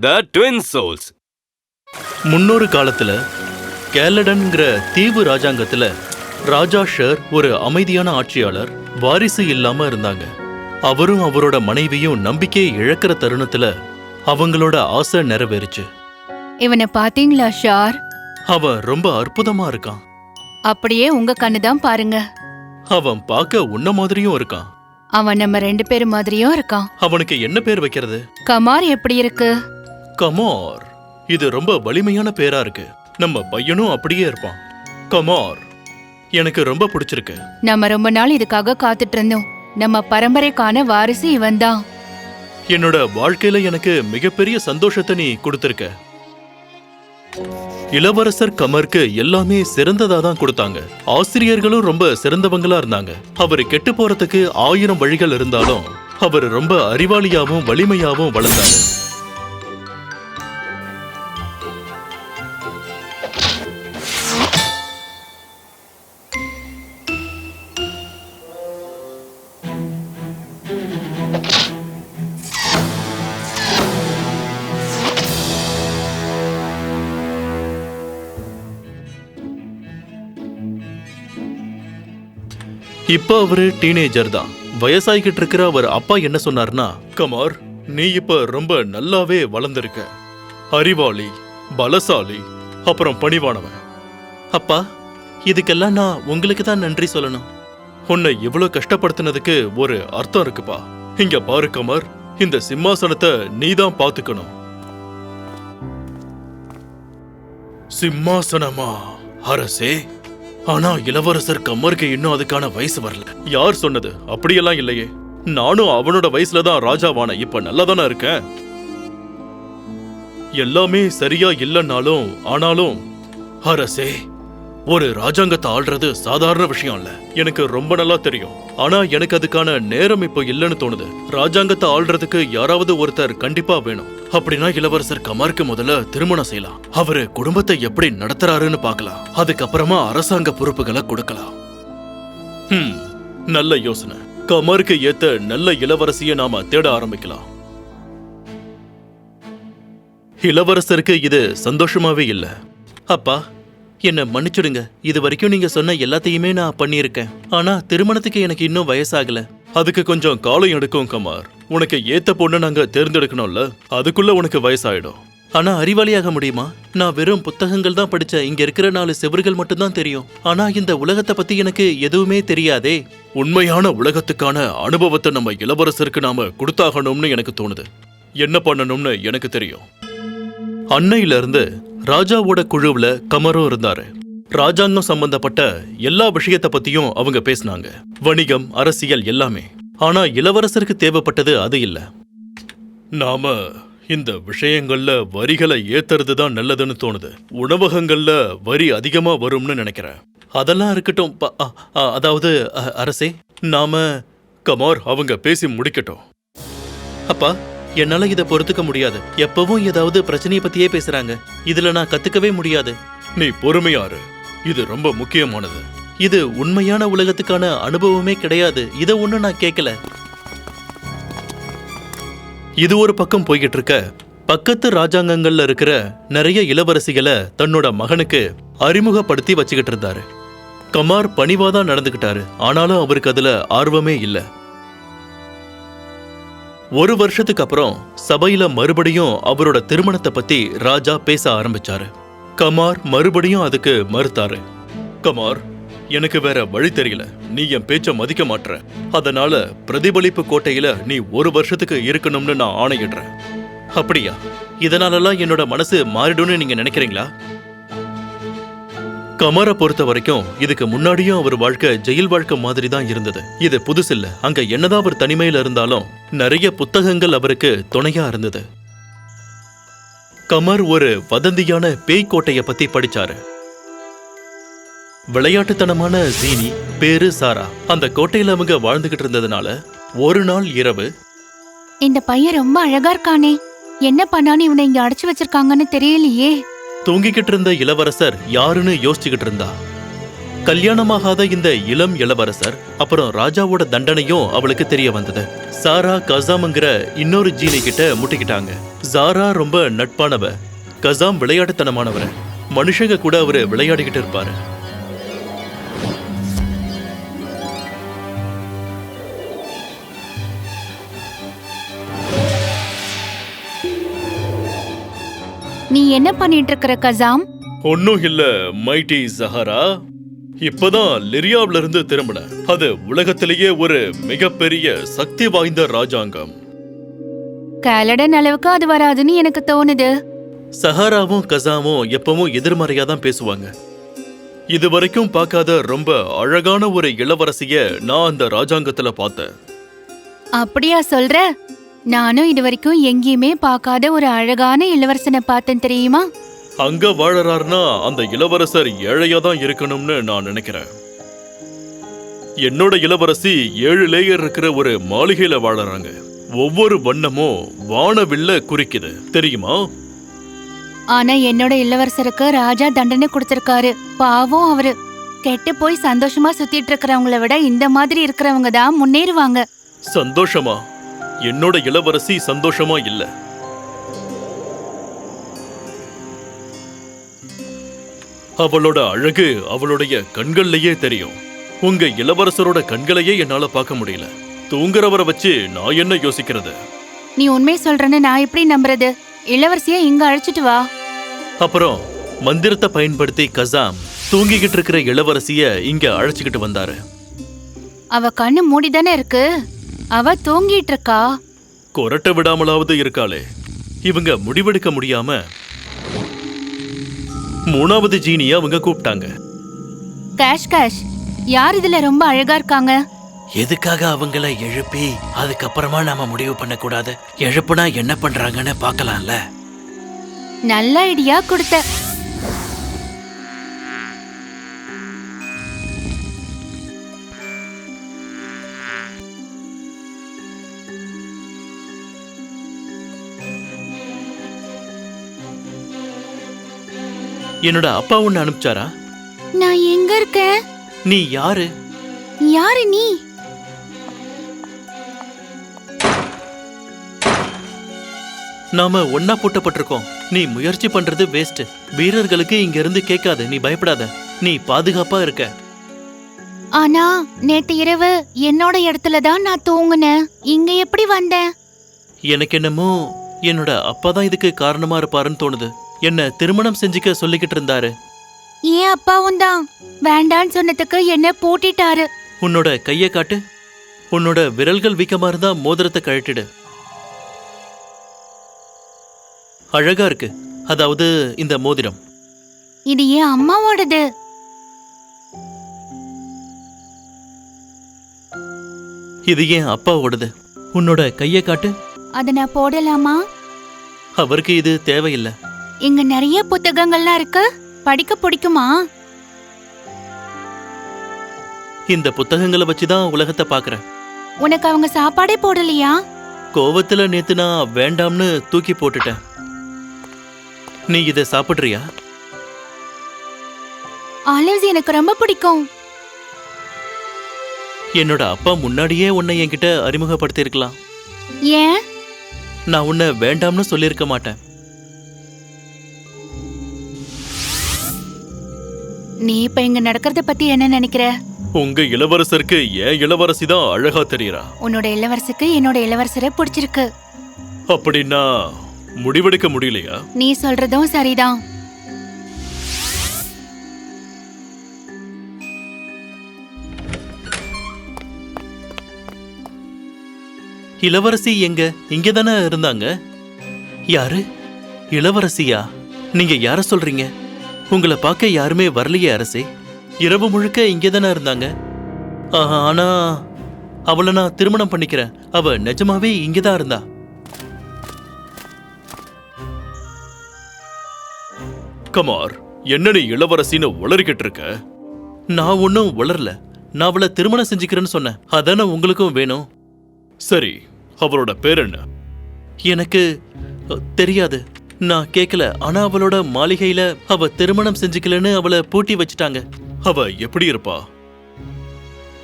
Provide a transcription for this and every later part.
த twin souls முன்னொரு காலத்துல கேலடன்ங்கிற தீவு ராஜாங்கத்துல ராஜா ஷர் ஒரு அமைதியான ஆட்சியாளர் வாரிசு இல்லாம இருந்தாங்க. அவரும் அவரோட மனைவியும் நம்பிக்கையை இழக்கிற தருணத்துல அவங்களோட ஆசை நிறைவேறுச்சு. இவனை பாத்தீங்களா ஷார்? அவன் ரொம்ப அற்புதமா இருக்கான். அப்படியே உங்க கண்ணு தான் பாருங்க. அவன் பார்க்க உன்ன மாதிரியும் இருக்கான். அவன் நம்ம ரெண்டு பேர் மாதிரியும் இருக்கான். அவனுக்கு என்ன பேர் வைக்கிறது? கமார் எப்படி இருக்கு? கமார். இது ரொம்ப வலிமையான பேரா இருக்கு. நம்ம பையனும் அப்படியே இருப்பான். கமார் எனக்கு ரொம்ப பிடிச்சிருக்கு. நம்ம ரொம்ப நாள் இதுக்காக காத்துட்டு இருந்தோம். நம்ம பரம்பரைக்கான வாரிசு இவன் தான் என்னோட வாழ்க்கையில எனக்கு மிகப்பெரிய சந்தோஷத்தை நீ கொடுத்திருக்க. இளவரசர் கமருக்கு எல்லாமே சிறந்ததா தான் கொடுத்தாங்க. ஆசிரியர்களும் ரொம்ப சிறந்தவங்களா இருந்தாங்க. அவர் கெட்டு போறதுக்கு ஆயிரம் வழிகள் இருந்தாலும் அவர் ரொம்ப அறிவாளியாவும் வலிமையாவும் வளர்ந்தாரு. இப்போ அவரு டீனேஜர் தான். வயசாகிக்கிட்டு இருக்கிற அவர் அப்பா என்ன சொன்னார்னா கமார் நீ இப்ப ரொம்ப நல்லாவே வளர்ந்துருக்க. அறிவாளி பலசாலி அப்புறம் பணிவானவன். அப்பா இதுக்கெல்லாம் நான் உங்களுக்கு தான் நன்றி சொல்லணும். உன்னை இவ்வளோ கஷ்டப்படுத்தினதுக்கு ஒரு அர்த்தம் இருக்குப்பா. இங்க பாரு கமர் இந்த சிம்மாசனத்தை நீ தான் பார்த்துக்கணும். சிம்மாசனமா அரசே? ஆனா இளவரசர் கம்மருக்கு இன்னும் அதுக்கான வயசு வரல. யார் சொன்னது? அப்படியெல்லாம் இல்லையே. நானும் அவனோட வயசுல தான் ராஜாவான. இப்ப நல்லதானா இருக்கேன்? எல்லாமே சரியா இல்லைன்னாலும் ஆனாலும் அரசே ஒரு ராஜாங்கத்தை ஆள்றது சாதாரண விஷயம் இல்ல. எனக்கு ரொம்ப நல்லா தெரியும். ஆனா எனக்கு அதுக்கான நேரம் இப்போ இல்லைன்னு தோணுது. ராஜாங்கத்தை ஆள்றதுக்கு யாராவது ஒருத்தர் கண்டிப்பா வேணும். அப்படின்னா இளவரசர் கமாருக்கு முதல்ல திருமணம் செய்யலாம். அவரு குடும்பத்தை எப்படி நடத்துறாருன்னு பார்க்கலாம். அதுக்கப்புறமா அரசாங்க பொறுப்புகளை கொடுக்கலாம். ஹம், நல்ல யோசனை. கமாருக்கு ஏத்த நல்ல இளவரசிய நாம தேட ஆரம்பிக்கலாம். இளவரசருக்கு இது சந்தோஷமாவே இல்லை. அப்பா என்னை மன்னிச்சிடுங்க. இது வரைக்கும் நீங்க சொன்ன எல்லாத்தையுமே நான் பண்ணியிருக்கேன். ஆனா திருமணத்துக்கு எனக்கு இன்னும் வயசாகல. அதுக்கு கொஞ்சம் காலம் எடுக்கும் கமார். உனக்கு ஏத்த பொண்ணு நாங்க தேர்ந்தெடுக்கணும்ல? அதுக்குள்ள உனக்கு வயசாயிடும். ஆனா அறிவாளியாக முடியுமா? நான் வெறும் புத்தகங்கள் தான் படிச்ச இங்க இருக்கிற நாலு செவர்கள் மட்டும்தான் தெரியும். ஆனா இந்த உலகத்தை பத்தி எனக்கு எதுவுமே தெரியாதே. உண்மையான உலகத்துக்கான அனுபவத்தை நம்ம இளவரசருக்கு நாம கொடுத்தாகணும்னு எனக்கு தோணுது. என்ன பண்ணணும்னு எனக்கு தெரியும். அன்னையில இருந்து ராஜாவோட குழுவுல கமரும் இருந்தாரு. ராஜாங்கம் சம்பந்தப்பட்ட எல்லா விஷயத்தை பத்தியும் அவங்க பேசினாங்க. வணிகம் அரசியல் எல்லாமே. ஆனா இளவரசருக்கு தேவைப்பட்டது அது இல்ல. நாம இந்த விஷயங்கள்ல வரிகளை ஏத்துறது தான் நல்லதுன்னு தோணுது. உணவகங்கள்ல வரி அதிகமா வரும்னு நினைக்கிறேன். அதெல்லாம் இருக்கட்டும் அதாவது அரசே நாம கமார் அவங்க பேசி முடிக்கட்டும். அப்பா என்னால இத பொறுத்துக்க முடியாது. எப்பவும் ஏதாவது பிரச்சனைய பத்தியே பேசுறாங்க. இதுல நான் கத்துக்கவே முடியாது. நீ பொறுமையாரு இது ரொம்ப முக்கியமானது. இது உண்மையான உலகத்துக்கான அனுபவமே கிடையாது. இத ஒண்ணு நான் கேட்கல இது ஒரு பக்கம் போய்கிட்டு இருக்க பக்கத்து ராஜாங்கங்கள்ல இருக்கிற நிறைய இளவரசிகளை தன்னோட மகனுக்கு அறிமுகப்படுத்தி வச்சுக்கிட்டு இருந்தாரு கமார் பணிவாதான் நடந்துகிட்டாரு ஆனாலும் அவருக்கு அதுல ஆர்வமே இல்ல. ஒரு வருஷத்துக்கு அப்புறம் சபையில மறுபடியும் அவரோட திருமணத்தை பத்தி ராஜா பேச ஆரம்பிச்சாரு. கமார் மறுபடியும் அதுக்கு மறுத்தாரு. கமார் எனக்கு வேற வழி தெரியல. நீ என் பேச்ச மதிக்க மாட்ற. அதனால பிரதிபலிப்பு கோட்டையில நீ ஒரு வருஷத்துக்கு இருக்கணும்னு நான் ஆணையிடுறேன். அப்படியா? இதனாலலாம் என்னோட மனசு மாறிடும்னு நீங்க நினைக்கிறீங்களா? கமரை பொறுத்த வரைக்கும் இதுக்கு முன்னாடியும் அவர் வாழ்க்கை ஜெயில் வாழ்க்கை மாதிரி தான் இருந்தது. இது புதுசில்ல அங்க என்னதான் அவர் தனிமையில இருந்தாலும் நிறைய புத்தகங்கள் அவருக்கு துணையா இருந்தது. கமர் ஒரு வதந்தியான பேய் கோட்டைய பத்தி படிச்சாரு. விளையாட்டுத்தனமான சீனி பேரு சாரா. அந்த கோட்டையில அவங்க வாழ்ந்துகிட்டு இருந்ததுனால ஒரு நாள் இரவு இந்த பையன் ரொம்ப அழகா இருக்கானே. என்ன பண்ணான்னு இவனை இங்க அடைச்சு வச்சிருக்காங்கன்னு தெரியலையே. தூங்கிக்கிட்டு இருந்த இளவரசர் யாருன்னு யோசிச்சுக்கிட்டு இருந்தா கல்யாணமாகாத இந்த இளம் இளவரசர் அப்புறம் ராஜாவோட தண்டனையும் அவளுக்கு தெரிய வந்தது. சாரா கசாம்ங்கிற இன்னொரு ஜீனி கிட்ட முட்டிக்கிட்டாங்க. சாரா ரொம்ப நட்பானவ. கசாம் விளையாட்டுத்தனமானவர். மனுஷங்க கூட அவரு விளையாடிக்கிட்டு இருப்பாரு. நீ என்ன பண்ணிட்டு இருக்கிற கசாம்? ஒன்னும் இல்ல மைட்டி சஹரா இப்பதான் லிரியாவில இருந்து திரும்பினேன் அது உலகத்திலேயே ஒரு மிகப்பெரிய சக்தி வாய்ந்த ராஜாங்கம். கேலடன் அளவுக்கு அது வராதுன்னு எனக்கு தோணுது. சஹாராவும் கசாமும் எப்பவும் எதிர்மறையா தான் பேசுவாங்க. இது வரைக்கும் பார்க்காத ரொம்ப அழகான ஒரு இளவரசிய நான் அந்த ராஜாங்கத்துல பார்த்தேன். அப்படியா சொல்ற? நானும் இது வரைக்கும் எங்கேயுமே பார்க்காத ஒரு அழகான இளவரசனை பார்த்தேன் தெரியுமா? அங்க வாழறாருன்னா அந்த இளவரசர் ஏழையா தான் இருக்கணும்னு நான் நினைக்கிறேன். என்னோட இளவரசி ஏழு லேயர் இருக்கிற ஒரு மாளிகையில வாழறாங்க. ஒவ்வொரு வண்ணமும் வானவில்ல குறிக்குது. தெரியுமா? ஆனா என்னோட இளவரசருக்கு ராஜா தண்டனை கொடுத்திருக்காரு. பாவம் அவரு. கெட்டு போய் சந்தோஷமா சுத்திட்டு இருக்கிறவங்கள விட இந்த மாதிரி இருக்கிறவங்க தான் முன்னேறுவாங்க. சந்தோஷமா? என்னோட இளவரசி சந்தோஷமா இல்ல. அவளோட அழகு அவளுடைய கண்கள்லயே தெரியும். உங்க இளவரசரோட கண்களையே என்னால பார்க்க முடியல. தூங்குறவரை வச்சு நான் என்ன யோசிக்கிறது? நீ உண்மை சொல்றேன்னு நான் எப்படி நம்புறது? இளவரசிய இங்க அழைச்சிட்டு வா. அப்புறம் மந்திரத்தை பயன்படுத்தி கசாம் தூங்கிக்கிட்டு இருக்கிற இளவரசிய இங்க அழைச்சுக்கிட்டு வந்தாரு. அவ கண்ணு மூடிதானே இருக்கு? அவ தூங்கிட்டு இருக்கா கொரட்ட விடாமலாவது இருக்காளே. இவங்க முடிவெடுக்க முடியாம மூணாவது ஜீனிய அவங்க கூப்பிட்டாங்க. கேஷ் கேஷ் யார் இதுல ரொம்ப அழகா இருக்காங்க? எதுக்காக அவங்கள எழுப்பி அதுக்கப்புறமா நாம முடிவு பண்ணக்கூடாது? எழுப்புனா என்ன பண்றாங்கன்னு பார்க்கலாம்ல. நல்ல ஐடியா கொடுத்த. என்னோட அப்பா ஒன்னு அனுப்பிச்சாரா? நான் எங்க இருக்கேன் நீ யாரு? யாரு நீ? நாம ஒன்னா பூட்டப்பட்டிருக்கோம். நீ முயற்சி பண்றது வேஸ்ட் வீரர்களுக்கு இங்க இருந்து கேட்காது நீ பயப்படாத. நீ பாதுகாப்பா இருக்க. ஆனா நேத்து இரவு என்னோட இடத்துல தான் நான் தூங்குனேன். இங்க எப்படி வந்தேன்? எனக்கு என்னமோ என்னோட அப்பா தான் இதுக்கு காரணமா இருப்பாருன்னு தோணுது. என்ன திருமணம் செஞ்சுக்க சொல்லிக்கிட்டு இருந்தாரு? ஏன் அப்பாவும் தான். வேண்டான்னு சொன்னதுக்கு என்ன பூட்டிட்டாரு. உன்னோட கைய காட்டு. உன்னோட விரல்கள் வீக்கமா இருந்தா மோதிரத்தை கழட்டிடு. அழகா இருக்கு. அதாவது இந்த மோதிரம். இது ஏன் அம்மாவோடது? இது ஏன் அப்பாவோடது? உன்னோட கைய காட்டு. அத நான் போடலாமா? அவருக்கு இது தேவையில்லை. இங்க நிறைய புத்தகங்கள்லாம் இருக்கு. படிக்க பிடிக்குமா? இந்த புத்தகங்களை வச்சுதான் உலகத்தை பாக்குறேன் உனக்கு அவங்க சாப்பாடே போடலையா? கோவத்துல நேத்து நான் வேண்டாம்னு தூக்கி போட்டுட்டேன். நீ இதை சாப்பிடுறியா? ஆலிவ்ஸ் எனக்கு ரொம்ப பிடிக்கும். என்னோட அப்பா முன்னாடியே உன்னை என்கிட்ட அறிமுகப்படுத்தியிருக்கலாம். ஏன்? நான் உன்னை வேண்டாம்னு சொல்லியிருக்க மாட்டேன். நீ இப்ப இங்க நடக்கிறத பத்தி என்ன நினைக்கிற? உங்க இளவரசருக்கு ஏன் இளவரசி தான் அழகா தெரியறா. உன்னோட இளவரசுக்கு என்னோட இளவரசரை பிடிச்சிருக்கு. அப்படின்னா முடிவெடுக்க முடியலையா? நீ சொல்றதும் சரிதான். இளவரசி எங்க? இங்க தானே இருந்தாங்க? யாரு? இளவரசியா? நீங்க யார சொல்றீங்க? உங்களை பார்க்க யாருமே வரலையே அரசே. இரவு முழுக்க இங்கே தானே இருந்தாங்க ஆனா அவளை நான் திருமணம் பண்ணிக்கிறேன். அவ நிஜமாவே இங்கே தான் இருந்தா. கமார் என்ன நீ இளவரசின்னு உளறிக்கிட்டு இருக்க? நான் ஒன்றும் உளரல நான் அவளை திருமணம் செஞ்சுக்கிறேன்னு சொன்னேன். அதானே உங்களுக்கும் வேணும். சரி அவளோட பேர் என்ன? எனக்கு தெரியாது. நான் கேட்கல ஆனா அவளோட மாளிகையில அவ திருமணம் செஞ்சுக்கலன்னு அவளை பூட்டி வச்சுட்டாங்க. அவ எப்படி இருப்பா?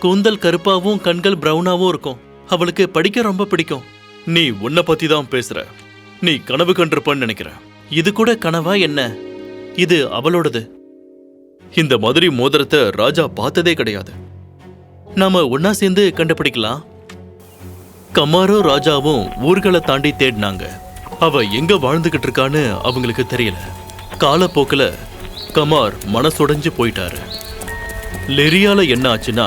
கூந்தல் கருப்பாவும் கண்கள் பிரவுனாவும் இருக்கும். அவளுக்கு படிக்க ரொம்ப பிடிக்கும். நீ உன்னை பத்தி தான் பேசுற. நீ கனவு கண்டிருப்பன்னு நினைக்கிற இது கூட கனவா என்ன? இது அவளோடது. இந்த மாதிரி மோதிரத்தை ராஜா பார்த்ததே கிடையாது. நாம ஒன்னா சேர்ந்து கண்டுபிடிக்கலாம். கமாரும் ராஜாவும் ஊர்களை தாண்டி தேடினாங்க. அவ எங்க வாழ்ந்துகிட்டு இருக்கான்னு அவங்களுக்கு தெரியல. காலப்போக்கில் கமார் மனசுடைஞ்சு போயிட்டாரு. லெரியால என்ன ஆச்சுன்னா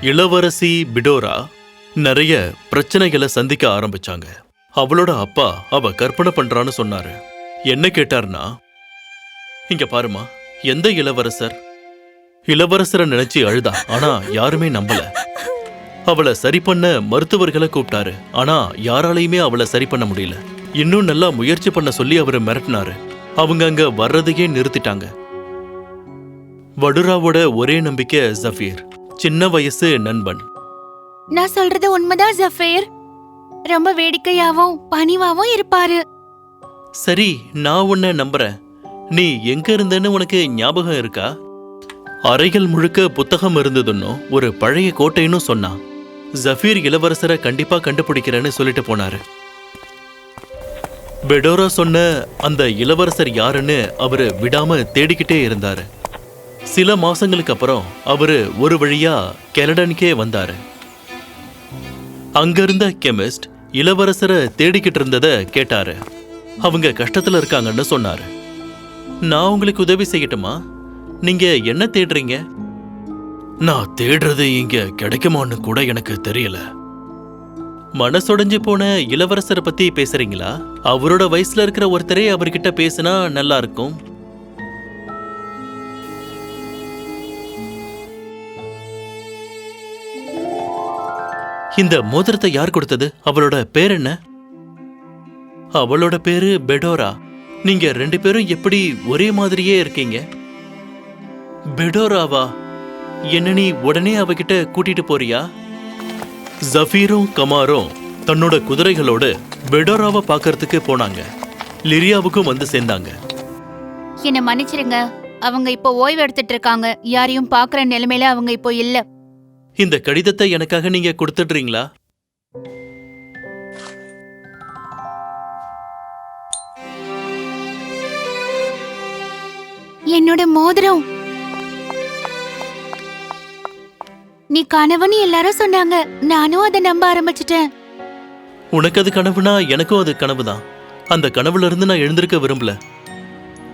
இளவரசி பிடோரா நிறைய பிரச்சனைகளை சந்திக்க ஆரம்பிச்சாங்க. அவளோட அப்பா அவ கற்பனை பண்றான்னு சொன்னாரு. என்ன கேட்டார்னா இங்க பாருமா எந்த இளவரசர்? இளவரசரை நினைச்சு அழுதா ஆனா யாருமே நம்பல. அவளை சரி பண்ண மருத்துவர்களை கூப்பிட்டாரு ஆனா யாராலையுமே அவளை சரி பண்ண முடியல. இன்னும் நல்லா முயற்சி பண்ண சொல்லி அவரை மிரட்டினாரு. அவங்க அங்க வர்றதையே நிறுத்திட்டாங்க. வடுராவோட ஒரே நம்பிக்கை ஜஃபீர். சின்ன வயசு நண்பன். நான் சொல்றது உண்மைதான் ஜஃபீர். ரொம்ப வேடிக்கையாவும் பணிவாவும் இருப்பாரு. சரி நான் உன்னை நம்புறேன். நீ எங்க இருந்தேன்னு உனக்கு ஞாபகம் இருக்கா? அறைகள் முழுக்க புத்தகம் இருந்ததுன்னும் ஒரு பழைய கோட்டைன்னு சொன்னான். ஜஃபீர் இளவரசரை கண்டிப்பா கண்டுபிடிக்கிறேன்னு சொல்லிட்டு போனாரு. பெடோரா சொன்ன அந்த இளவரசர் யாருன்னு அவரு விடாம தேடிக்கிட்டே இருந்தாரு. சில மாசங்களுக்கு அப்புறம் அவரு ஒரு வழியா கெனடனுக்கே வந்தாரு. அங்கிருந்த கெமிஸ்ட் இளவரசரை தேடிக்கிட்டு இருந்தத கேட்டாரு. அவங்க கஷ்டத்துல இருக்காங்கன்னு சொன்னாரு. நான் உங்களுக்கு உதவி செய்யட்டுமா? நீங்க என்ன தேடுறீங்க? நான் தேடுறது இங்க கிடைக்குமான்னு கூட எனக்கு தெரியல. மனசொடைஞ்சு போன இளவரசரை பத்தி பேசுறீங்களா? அவரோட வயசுல இருக்கிற ஒருத்தரே அவர்கிட்ட பேசினா நல்லா இருக்கும். இந்த மோதிரத்தை யார் கொடுத்தது? அவளோட பேர் என்ன? அவளோட பேரு பெடோரா. நீங்க ரெண்டு பேரும் எப்படி ஒரே மாதிரியே இருக்கீங்க? பெடோராவா? என்ன நீ உடனே அவகிட்ட கூட்டிட்டு போறியா? ஜஃபீரும் கமாரும் தன்னோட குதிரைகளோட பெடோராவை பார்க்கறதுக்கு போனாங்க. லிரியாவுக்கும் வந்து சேர்ந்தாங்க. என்ன மன்னிச்சிருங்க அவங்க இப்போ ஓய்வு எடுத்துட்டு இருக்காங்க. யாரையும் பாக்குற நிலைமையில அவங்க இப்போ இல்ல. இந்த கடிதத்தை எனக்காக நீங்க கொடுத்துடுறீங்களா? என்னோட மோதிரம். நீ கனவுன்னு எல்லாரும் சொன்னாங்க. நானும் அதை நம்ப ஆரம்பிச்சிட்டேன். உனக்கு அது கனவுனா எனக்கும் அது கனவுதான் அந்த கனவுல இருந்து நான் எழுந்திருக்க விரும்பல.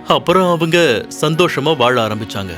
அப்புறம் அவங்க சந்தோஷமா வாழ ஆரம்பிச்சாங்க.